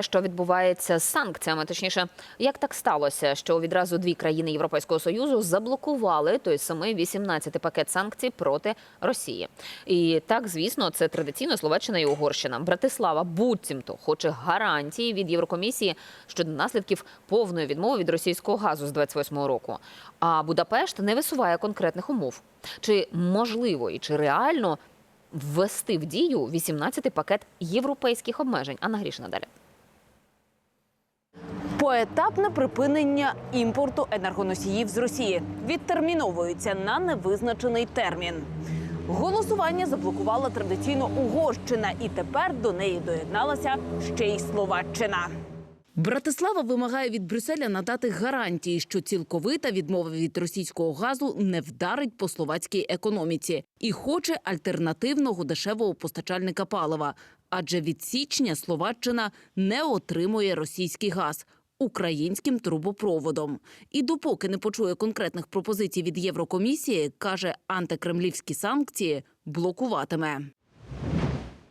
Що відбувається з санкціями? Точніше, як так сталося, що відразу дві країни Європейського союзу заблокували той самий 18-й пакет санкцій проти Росії? І так, звісно, це традиційно Словаччина і Угорщина. Братислава буцімто хоче гарантії від Єврокомісії щодо наслідків повної відмови від російського газу з 28-го року. А Будапешт не висуває конкретних умов. Чи можливо і чи реально ввести в дію 18-й пакет європейських обмежень? Анна Грішина далі. Поетапне припинення імпорту енергоносіїв з Росії відтерміновується на невизначений термін. Голосування заблокувала традиційно Угорщина, і тепер до неї доєдналася ще й Словаччина. Братислава вимагає від Брюсселя надати гарантії, що цілковита відмова від російського газу не вдарить по словацькій економіці, і хоче альтернативного дешевого постачальника палива. Адже від січня Словаччина не отримує російський газ українським трубопроводом. І допоки не почує конкретних пропозицій від Єврокомісії, каже, антикремлівські санкції блокуватиме.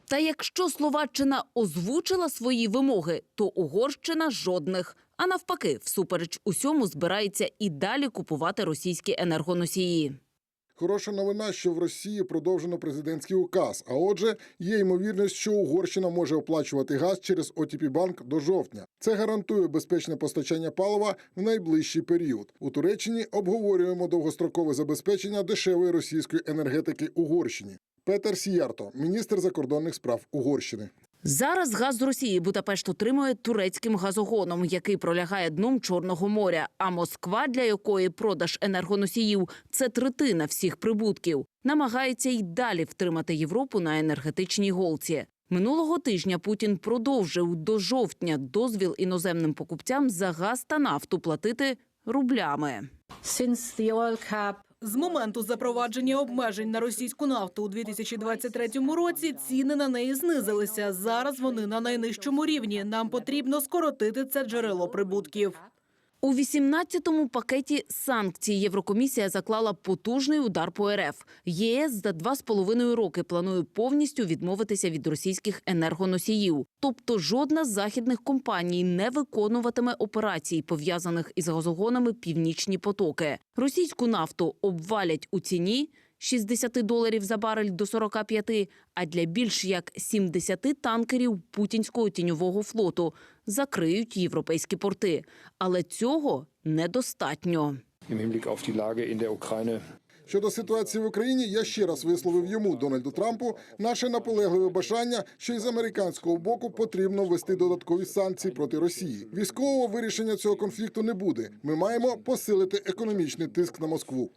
Та якщо Словаччина озвучила свої вимоги, то Угорщина жодних. А навпаки, всупереч усьому збирається і далі купувати російські енергоносії. Хороша новина, що в Росії продовжено президентський указ. А отже, є ймовірність, що Угорщина може оплачувати газ через ОТП банк до жовтня. Це гарантує безпечне постачання палива в найближчий період. У Туреччині обговорюємо довгострокове забезпечення дешевої російської енергетики Угорщині. Петер Сіярто, міністр закордонних справ Угорщини. Зараз газ з Росії Будапешт отримує турецьким газогоном, який пролягає дном Чорного моря. А Москва, для якої продаж енергоносіїв це третина всіх прибутків, намагається й далі втримати Європу на енергетичній голці. Минулого тижня Путін продовжив до жовтня дозвіл іноземним покупцям за газ та нафту платити рублями. З моменту запровадження обмежень на російську нафту у 2023 році ціни на неї знизилися. Зараз вони на найнижчому рівні. Нам потрібно скоротити це джерело прибутків. У 18-му пакеті санкцій Єврокомісія заклала потужний удар по РФ. ЄС за два з половиною роки планує повністю відмовитися від російських енергоносіїв. Тобто жодна з західних компаній не виконуватиме операцій, пов'язаних із газогонами Північні потоки. Російську нафту обвалять у ціні. 60 доларів за барель до 45, а для більш як 70 танкерів путінського тіньового флоту закриють європейські порти. Але цього недостатньо. Щодо ситуації в Україні, я ще раз висловив йому Дональду Трампу наше наполегливе бажання, що із американського боку потрібно ввести додаткові санкції проти Росії. Військового вирішення цього конфлікту не буде. Ми маємо посилити економічний тиск на Москву.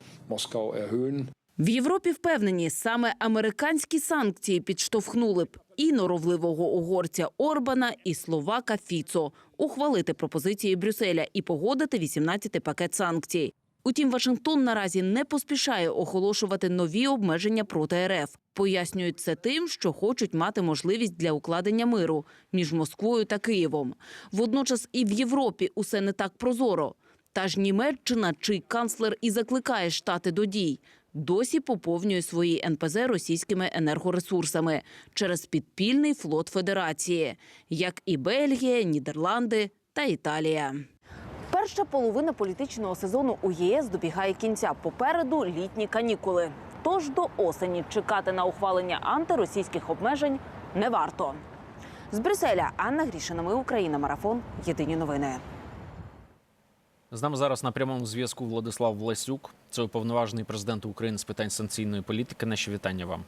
В Європі впевнені, саме американські санкції підштовхнули б і норовливого угорця Орбана, і словака Фіцо ухвалити пропозиції Брюсселя і погодити 18-й пакет санкцій. Утім, Вашингтон наразі не поспішає оголошувати нові обмеження проти РФ. Пояснюють це тим, що хочуть мати можливість для укладення миру між Москвою та Києвом. Водночас і в Європі усе не так прозоро. Та ж Німеччина, чий канцлер і закликає штати до дій, досі поповнює свої НПЗ російськими енергоресурсами через підпільний флот Федерації, як і Бельгія, Нідерланди та Італія. Перша половина політичного сезону у ЄС добігає кінця. Попереду літні канікули. Тож до осені чекати на ухвалення антиросійських обмежень не варто. З Брюсселя Анна Грішина. Ми Україна. Марафон. Єдині новини. З нами зараз на прямому зв'язку Владислав Власюк, це уповноважений президент України з питань санкційної політики. Наші вітання вам.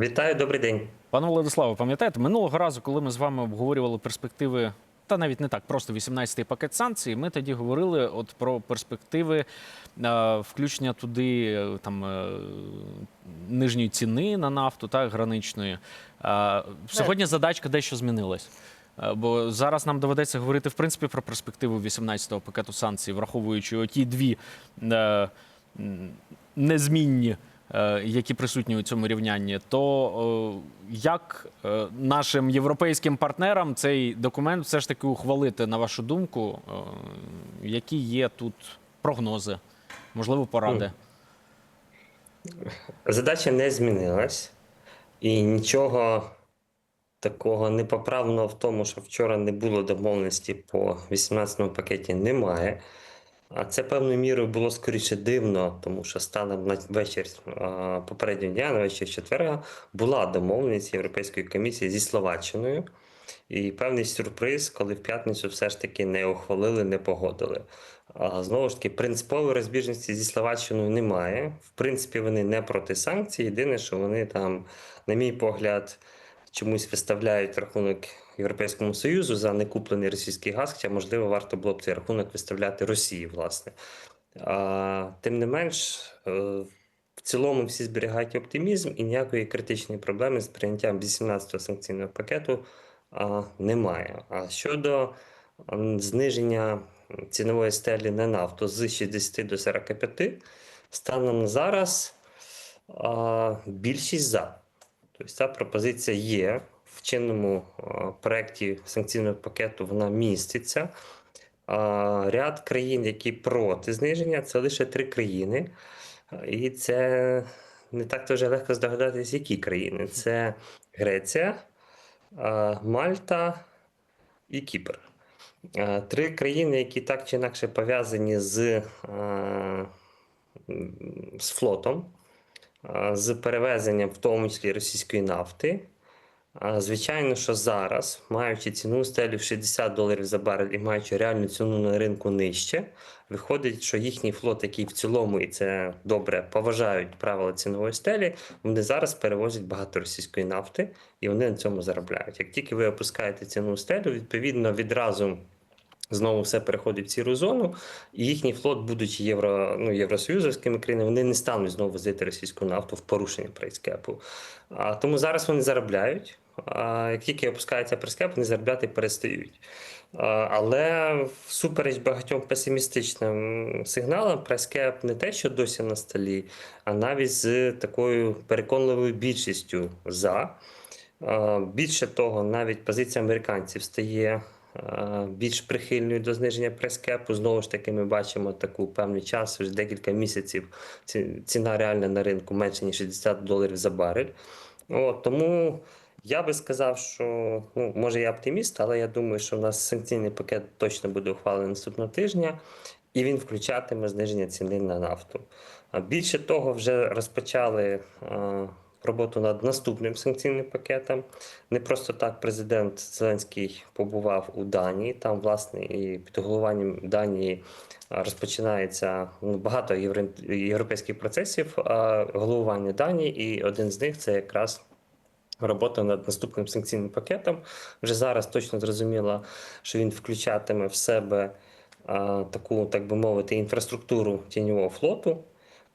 Вітаю, добрий день. Пане Владиславе, пам'ятаєте, минулого разу, коли ми з вами обговорювали перспективи, та навіть не так, просто 18-й пакет санкцій, ми тоді говорили от про перспективи е, включення туди е, там е, нижньої ціни на нафту та граничної. Е, сьогодні задачка дещо змінилась. Е, Бо зараз нам доведеться говорити в принципі про перспективу 18-го пакету санкцій, враховуючи оті дві е, незмінні, е, які присутні у цьому рівнянні. То як нашим європейським партнерам цей документ все ж таки ухвалити, на вашу думку, які є тут прогнози, можливо, поради? Задача не змінилась, і нічого такого непоправного в тому, що вчора не було домовленості по 18-му пакеті, немає. А це певною мірою було скоріше дивно, тому що станом на вечір попереднього дня, на вечір четверга, була домовленість Європейської комісії зі Словаччиною. І певний сюрприз, коли в п'ятницю все ж таки не ухвалили, не погодили. А знову ж таки, принципової розбіжності зі Словаччиною немає. В принципі, вони не проти санкцій. Єдине, що вони там, на мій погляд, чомусь виставляють рахунок Європейському Союзу за некуплений російський газ, хоча, можливо, варто було б цей рахунок виставляти Росії, власне. А, тим не менш, е, в цілому всі зберігають оптимізм і ніякої критичної проблеми з прийняттям 18-го санкційного пакету а, немає. А щодо зниження цінової стелі на нафту з 60 до 45, станом зараз а, більшість за. Тобто ця пропозиція є в чинному проєкті санкційного пакету, вона міститься. А, ряд країн, які проти зниження, це лише три країни. І це не так дуже легко здогадатись, які країни. Це Греція, Мальта і Кіпр. Три країни, які так чи інакше пов'язані з, з флотом, з перевезенням, в тому числі російської нафти. Звичайно, що зараз, маючи ціну стелю в 60 доларів за барель і маючи реальну ціну на ринку нижче, виходить, що їхній флот, який в цілому, і це добре, поважають правила цінової стелі, вони зараз перевозять багато російської нафти і вони на цьому заробляють. Як тільки ви опускаєте ціну стелю, відповідно відразу. Знову все переходить в сіру зону, і їхній флот, будучи євро, ну, євросоюзовськими країнами, вони не стануть знову возити російську нафту в порушення прайскепу. А, тому зараз вони заробляють. А як тільки опускається прайскеп, вони заробляти перестають. А, але всупереч багатьом песимістичним сигналам, прайскеп не те, що досі на столі, а навіть з такою переконливою більшістю за. А, Більше того, навіть позиція американців стає більш прихильною до зниження прескепу. Знову ж таки, ми бачимо таку певний час, вже декілька місяців ціна реальна на ринку менше ніж 60 доларів за барель. От, тому я би сказав, що ну, може я оптиміст, але я думаю, що в нас санкційний пакет точно буде ухвалений наступного тижня, і він включатиме зниження ціни на нафту. Більше того, вже розпочали. Е, Роботу над наступним санкційним пакетом. Не просто так президент Зеленський побував у Данії. Там, власне, і під головуванням Данії розпочинається ну, багато євро- європейських процесів головування Данії, і один з них це якраз робота над наступним санкційним пакетом. Вже зараз точно зрозуміло, що він включатиме в себе а, таку, так би мовити, інфраструктуру тіньового флоту.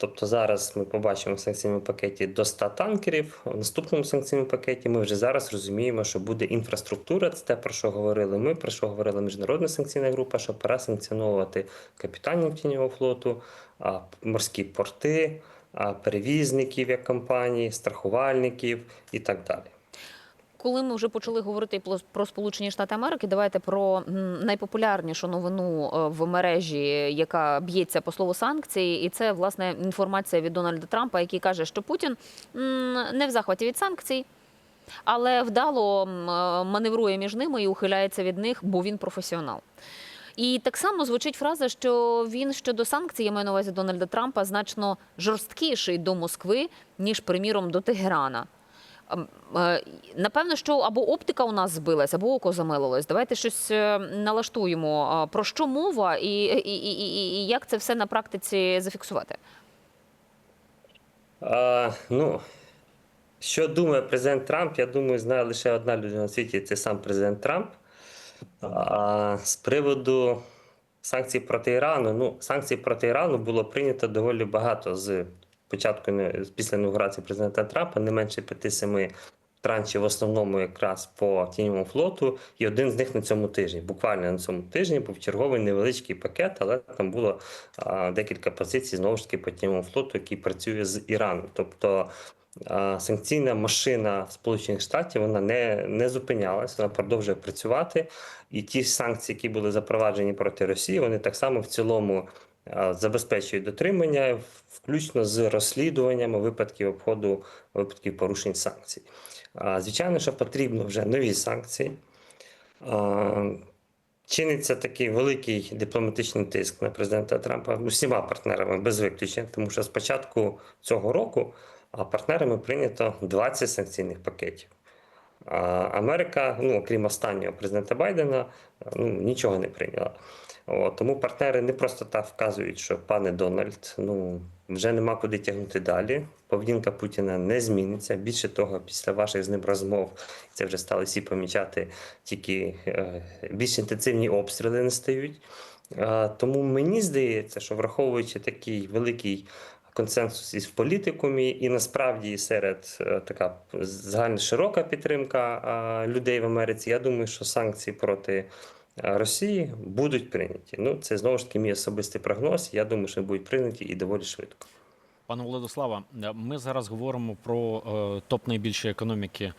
Тобто зараз ми побачимо в санкційному пакеті до 100 танкерів. В наступному санкційному пакеті ми вже зараз розуміємо, що буде інфраструктура. Це те, про що говорили ми, про що говорила міжнародна санкційна група, що пора санкціонувати капітанів тіньового флоту, морські порти, перевізників як компанії, страхувальників і так далі. Коли ми вже почали говорити про- Сполучені Штати Америки, давайте про найпопулярнішу новину е, в мережі, яка б'ється по слову санкції, і це власне інформація від Дональда Трампа, який каже, що Путін не в захваті від санкцій. Але вдало е, маневрує між ними і ухиляється від них, бо він професіонал. І так само звучить фраза, що він щодо санкцій, я маю на увазі Дональда Трампа, значно жорсткіший до Москви, ніж, приміром, до Тегерана. Ем, е, Напевно, що або оптика у нас збилась, або око замилилось. Давайте щось е, налаштуємо. Е, Про що мова і, і, і, і, як це все на практиці зафіксувати? А, ну, що думає президент Трамп, я думаю, знає лише одна людина на світі це сам президент Трамп. А, з приводу санкцій проти Ірану, ну, санкцій проти Ірану було прийнято доволі багато з початку після інаугурації президента Трампа, не менше 5-7 траншів, в основному якраз по тіньовому флоту, і один з них на цьому тижні. Буквально на цьому тижні був черговий невеличкий пакет, але там було а, декілька позицій знову ж таки по тіньовому флоту, який працює з Іраном. Тобто а, санкційна машина Сполучених Штатів вона не, не зупинялась, вона продовжує працювати. І ті санкції, які були запроваджені проти Росії, вони так само в цілому а, забезпечують дотримання, включно з розслідуваннями випадків обходу, випадків порушень санкцій. Звичайно, що потрібно вже нові санкції. Чиниться такий великий дипломатичний тиск на президента Трампа усіма партнерами без виключення, тому що з початку цього року партнерами прийнято 20 санкційних пакетів. Америка, ну окрім останнього президента Байдена, ну нічого не прийняла. От, тому партнери не просто так вказують, що пане Дональд, ну вже нема куди тягнути далі. Поведінка Путіна не зміниться. Більше того, після ваших з ним розмов це вже стали всі помічати, тільки е, більш інтенсивні обстріли не стають. Е, тому мені здається, що враховуючи такий великий консенсус із в політикумі, і насправді серед е, така загальна широка підтримка людей в Америці, я думаю, що санкції проти е, Росії будуть прийняті. Ну, це знову ж таки мій особистий прогноз. Я думаю, що будуть прийняті і доволі швидко. Пане Владислава, ми зараз говоримо про е, топ найбільші економіки,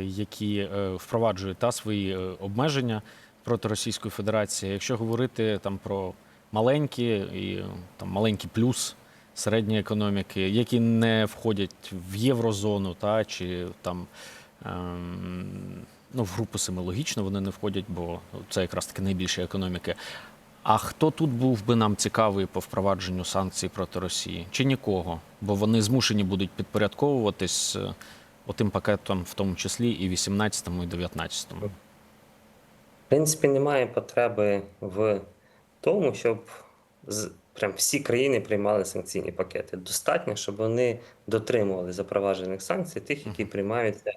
які впроваджують та свої обмеження проти Російської Федерації. Якщо говорити там про маленькі і там маленький плюс середні економіки, які не входять в єврозону, та чи там. ем, Ну, в групу семи логічно вони не входять, бо це якраз таки найбільші економіки. А хто тут був би нам цікавий по впровадженню санкцій проти Росії? Чи нікого? Бо вони змушені будуть підпорядковуватись е, отим пакетом, в тому числі і 18-му, і 19-му. В принципі, немає потреби в тому, щоб прям всі країни приймали санкційні пакети. Достатньо, щоб вони дотримували запроваджених санкцій, тих, які приймаються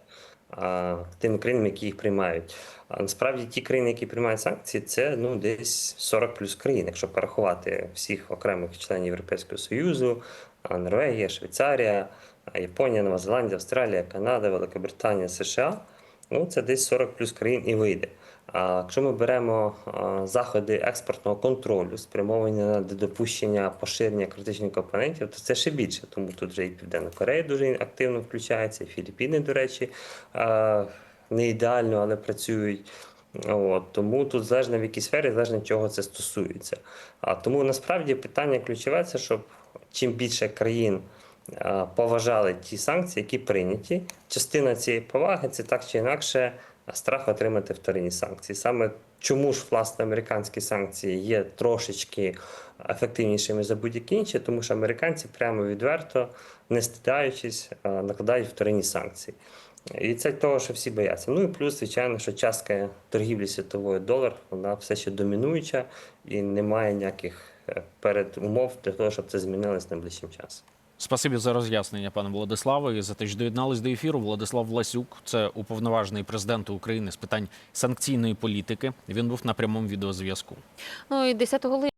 а, тими країнами, які їх приймають. А насправді ті країни, які приймають санкції, це ну десь 40 плюс країн, якщо порахувати всіх окремих членів Європейського Союзу, а, Норвегія, Швейцарія, Японія, Нова Зеландія, Австралія, Канада, Великобританія, США. Ну, це десь 40 плюс країн і вийде. А якщо ми беремо заходи експортного контролю, спрямовані на недопущення поширення критичних компонентів, то це ще більше. Тому тут вже і Південна Корея дуже активно включається, і Філіппіни, до речі, не ідеально, але працюють. От, тому тут залежно в якій сфері, залежно чого це стосується. А тому насправді питання ключове це, щоб чим більше країн поважали ті санкції, які прийняті. Частина цієї поваги це так чи інакше страх отримати вторинні санкції. Саме чому ж власне американські санкції є трошечки ефективнішими за будь-які інші, тому що американці прямо відверто, не стидаючись, накладають вторинні санкції. І це того, що всі бояться. Ну і плюс, звичайно, що частка торгівлі світової долар, вона все ще домінуюча і немає ніяких е, передумов для того, щоб це змінилось найближчим часом. Спасибі за роз'яснення, пане Владиславе, і за те, що доєднались до ефіру. Владислав Власюк, це уповноважений президент України з питань санкційної політики. Він був на прямому відеозв'язку. Ну і 10 липня